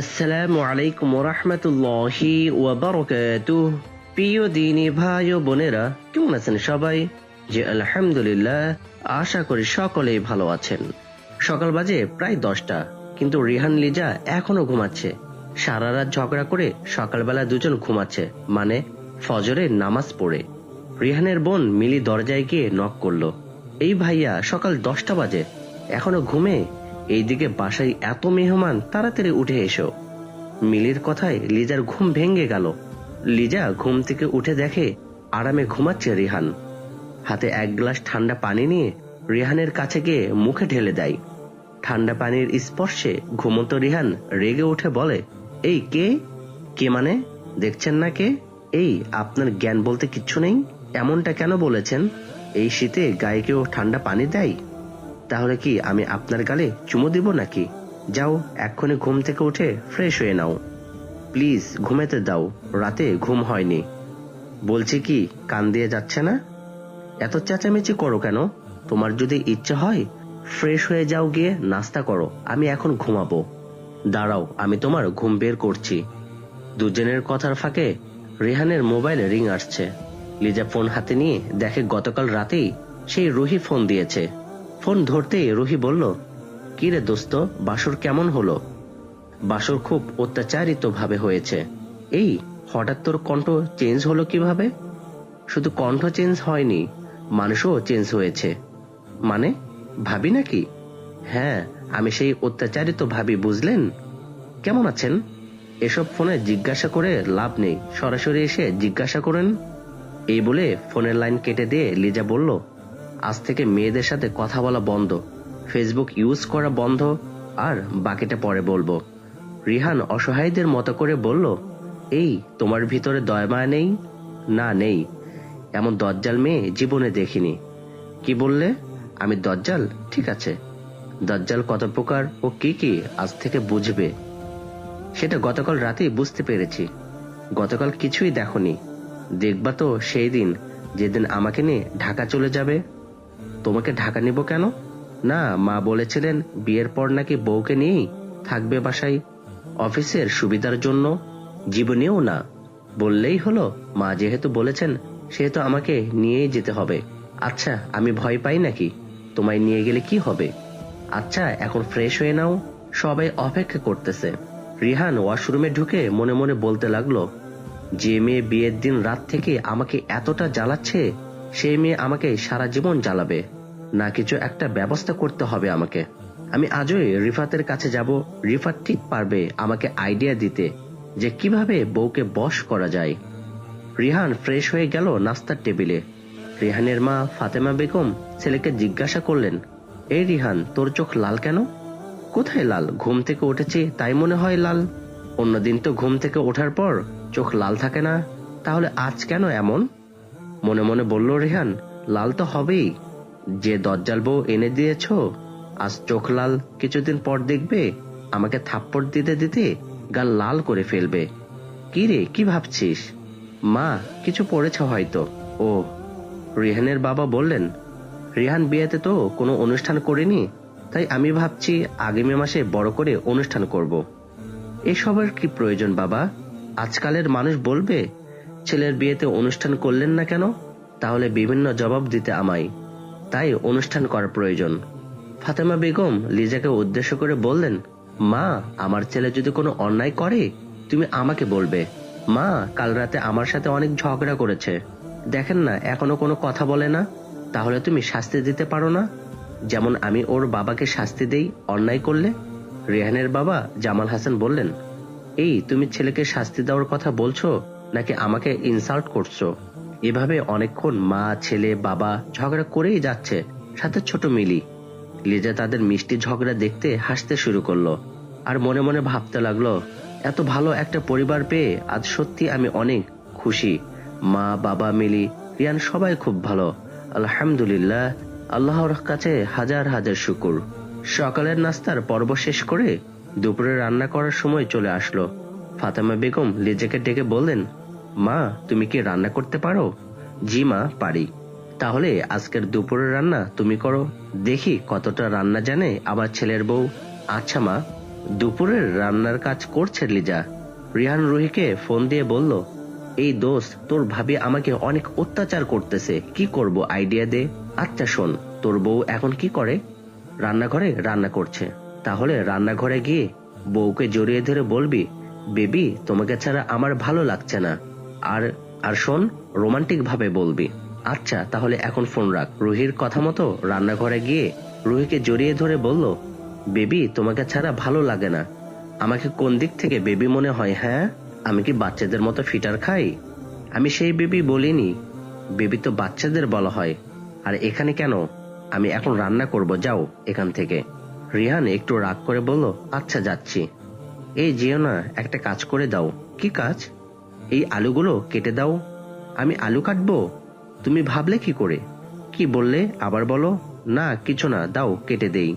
আসসালামু আলাইকুম রহমতুল্লাহি ওয়াবারকাতুহ প্রিয় দিনী ভাই ও বোনেরা, কেমন আছেন সবাই? যে আলহামদুলিল্লাহ, আশা করি সকলেই ভালো আছেন। সকাল বাজে প্রায় দশটা, কিন্তু রিহান লিজা এখনও ঘুমাচ্ছে। সারা রাত ঝগড়া করে সকালবেলা দুজন ঘুমাচ্ছে মানে ফজরের নামাজ পড়ে। রিহানের বোন মিলি দরজায় গিয়ে নক করল। এই ভাইয়া সকাল দশটা বাজে, এখনও ঘুমে এইদিকে বাসায় এত মেহমান, তাড়াতাড়ি উঠে এসো। মিলির কথায় লিজার ঘুম ভেঙে গেল। লিজা ঘুম থেকে উঠে দেখে আরামে ঘুমাচ্ছে রিহান। হাতে এক গ্লাস ঠান্ডা পানি নিয়ে রিহানের কাছে গিয়ে মুখে ঢেলে দেয়। ঠান্ডা পানির স্পর্শে ঘুমন্ত রিহান রেগে উঠে বলে, এই কে? কে মানে? দেখছেন না কে? এই, আপনার জ্ঞান বলতে কিচ্ছু নেই? এমনটা কেন বলেছেন? এই শীতে গায়ে কেউ ঠান্ডা পানি দেয়? তাহলে কি আমি আপনার গালে চুমো দিব নাকি? যাও, এক্ষুনি ঘুম থেকে উঠে ফ্রেশ হয়ে নাও। প্লিজ, ঘুমেতে দাও। রাতে ঘুম হয়নি। বলছি কি, কান দিয়ে যাচ্ছে না? এত চেঁচামেচি করো কেন? তোমার যদি ইচ্ছে হয় ফ্রেশ হয়ে যাও গিয়ে নাস্তা করো। আমি এখন ঘুমাবো। দাঁড়াও, আমি তোমার ঘুম বের করছি। দুজনের কথার ফাঁকে রেহানের মোবাইলে রিং আসছে। লিজা ফোন হাতে নিয়ে দেখে গতকাল রাতেই সেই রুহি ফোন দিয়েছে। ফোন ধরতেই রুহি বলল কি রে দোস্ত, বাসর কেমন হলো? বাসর খুব অত্যাচারিত ভাবে হয়েছে। এই, হঠাৎ তোর কণ্ঠ চেঞ্জ হলো কীভাবে? শুধু কণ্ঠ চেঞ্জ হয়নি, মানুষও চেঞ্জ হয়েছে। মানে ভাবি নাকি? হ্যাঁ আমি সেই অত্যাচারিত ভাবি, বুঝলেন? কেমন আছেন? এসব ফোনে জিজ্ঞাসা করে লাভ নেই, সরাসরি এসে জিজ্ঞাসা করেন। এই বলে ফোনের লাইন কেটে দিয়ে লিজা বলল আজ থেকে মেয়েদের সাথে কথা বলা বন্ধ ফেসবুক ইউজ করা বন্ধ, আর বাকিটা পরে বলব। রিহান অসহায়দের মতো করে বলল, এই, তোমার ভিতরে দয়মায়া নেই? না, নেই। এমন দজ্জাল মেয়ে জীবনে দেখিনি। কি বললে? আমি দজ্জাল, ঠিক আছে। দজ্জাল কত প্রকার ও কি কি আজ থেকে বুঝবে? সেটা গতকাল রাতেই বুঝতে পেরেছি। গতকাল কিছুই দেখনি। দেখবা তো সেই দিন, যেদিন আমাকে নিয়ে ঢাকা চলে যাবে। তোমাকে ঢাকা নিব কেন? না, মা বলেছিলেন বিয়ের পর নাকি বউকে নিয়েই থাকবে বাসায়। অফিসের সুবিধার জন্য? জীবনেও না। বললেই হলো, মা যেহেতু বলেছেন, সেহেতু আমাকে নিয়েই যেতে হবে। আচ্ছা আমি ভয় পাই নাকি? তোমায় নিয়ে গেলে কি হবে? আচ্ছা এখন ফ্রেশ হয়ে নাও। সবাই অপেক্ষা করতেছে। রিহান ওয়াশরুমে ঢুকে মনে মনে বলতে লাগল, যে মেয়ে বিয়ের দিন রাত থেকে আমাকে এতটা জ্বালাচ্ছে সেই মেয়ে আমাকে সারা জীবন জ্বালাবে। না কিছু একটা ব্যবস্থা করতে হবে আমাকে। আমি আজই রিফাতের কাছে যাব। রিফাত ঠিক পারবে আমাকে আইডিয়া দিতে যে কীভাবে বউকে বশ করা যায়। রিহান ফ্রেশ হয়ে গেল নাস্তার টেবিলে। রিহানের মা ফাতেমা বেগম ছেলেকে জিজ্ঞাসা করলেন, এই রিহান, তোর চোখ লাল কেন? কোথায় লাল? ঘুম থেকে উঠেছি, তাই মনে হয় লাল। অন্যদিন তো ঘুম থেকে ওঠার পর চোখ লাল থাকে না। তাহলে আজ কেন এমন? মনে মনে বলল, রেহান, লাল তো হবেই। যে দজ্জাল বউ এনে দিয়েছ, আজ চোখ লাল কিছুদিন পর দেখবে, আমাকে থাপ্পড় দিতে দিতে গাল লাল করে ফেলবে। কি রে, কি ভাবছিস? মা, কিছু পড়েছ হয়তো। ও, রিহানের বাবা বললেন, রিহান বিয়েতে তো কোনো অনুষ্ঠান করিনি, তাই আমি ভাবছি আগামী মাসে বড় করে অনুষ্ঠান করব। এসবের কি প্রয়োজন বাবা? আজকালের মানুষ বলবে, ছেলের বিয়েতে অনুষ্ঠান করলেন না কেন? তাহলে বিভিন্ন জবাব দিতে আমায়। তাই অনুষ্ঠান করা প্রয়োজন। ফাতেমা বেগম লিজাকে উদ্দেশ্য করে বললেন, মা, আমার ছেলে যদি কোনো অন্যায় করে, তুমি আমাকে বলবে। মা, কাল রাতে আমার সাথে অনেক ঝগড়া করেছে। দেখেন না, এখনও কোনো কথা বলে না। তাহলে তুমি শাস্তি দিতে পারো না? যেমন আমি ওর বাবাকে শাস্তি দেই অন্যায় করলে? রেহানের বাবা জামাল হাসান বললেন, এই, তুমি ছেলেকে শাস্তি দেওয়ার কথা বলছো, নাকি আমাকে ইনসাল্ট করছ? এভাবে অনেকক্ষণ মা, ছেলে, বাবা ঝগড়া করেই যাচ্ছে, সাথে ছোট মিলি। লিজা তাদের মিষ্টি ঝগড়া দেখতে হাসতে শুরু করল আর মনে মনে ভাবতে লাগল, এত ভালো একটা পরিবার পেয়ে আজ সত্যি আমি অনেক খুশি। মা, বাবা, মিলি, রিয়ান সবাই খুব ভালো। আলহামদুলিল্লাহ, আল্লাহর কাছে হাজার হাজার শুকুর। সকালের নাস্তার পর্ব শেষ করে দুপুরে রান্না করার সময় চলে আসলো। ফাতেমা বেগম লিজাকে ডেকে বললেন মা, তুমি কি রান্না করতে পারো? জি মা, পারি। তাহলে আজকের দুপুরের রান্না তুমি করো। দেখি কতটা রান্না জানে আমার ছেলের বউ। আচ্ছা মা, দুপুরের রান্নার কাজ করছে লিজা। রিহান রুহিকে ফোন দিয়ে বলল, এই দোস্ত, তোর ভাবি আমাকে অনেক অত্যাচার করতেছে। কি করব, আইডিয়া দে? আচ্ছা শোন, তোর বউ এখন কি করে? রান্নাঘরে রান্না করছে। তাহলে রান্নাঘরে গিয়ে বউকে জড়িয়ে ধরে বলবি, বেবি, তোমাকে ছাড়া আমার ভালো লাগছে না। আর আর শোন রোমান্টিক ভাবে বলবি। আচ্ছা তাহলে এখন ফোন রাখ। রুহির কথা মতো রান্নাঘরে গিয়ে রুহিকে জড়িয়ে ধরে বলল, বেবি, তোমাকে ছাড়া ভালো লাগে না। আমাকে কোন দিক থেকে বেবি মনে হয় হ্যাঁ? আমি কি বাচ্চাদের মতো ফিটার খাই? আমি সেই বেবি বলিনি। বেবি তো বাচ্চাদের বলা হয়। আর এখানে কেন? আমি এখন রান্না করব, যাও এখান থেকে। রিহান একটু রাগ করে বলল আচ্ছা যাচ্ছি। এই যেও না, একটা কাজ করে দাও। কি কাজ? এই আলুগুলো কেটে দাও। আমি আলু কাটবো। তুমি ভাবলে কি করে? কি বললে? আবার বলো। না, কিছু না, দাও, কেটে দেই।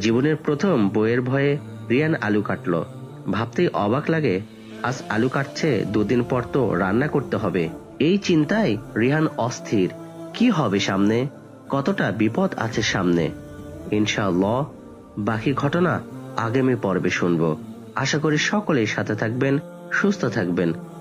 জীবনের প্রথম বইয়ের ভয়ে রিয়ান আলু কাটলো। ভাবতেই অবাক লাগে, আজ আলু কাটছে, দুদিন পর তো রান্না করতে হবে। এই চিন্তায় রিহান অস্থির। কি হবে সামনে? কতটা বিপদ আছে সামনে? ইনশাআল্লাহ। বাকি ঘটনা আগামী পর্বে শুনব। আশা করি সকলেই সাথে থাকবেন, সুস্থ থাকবেন।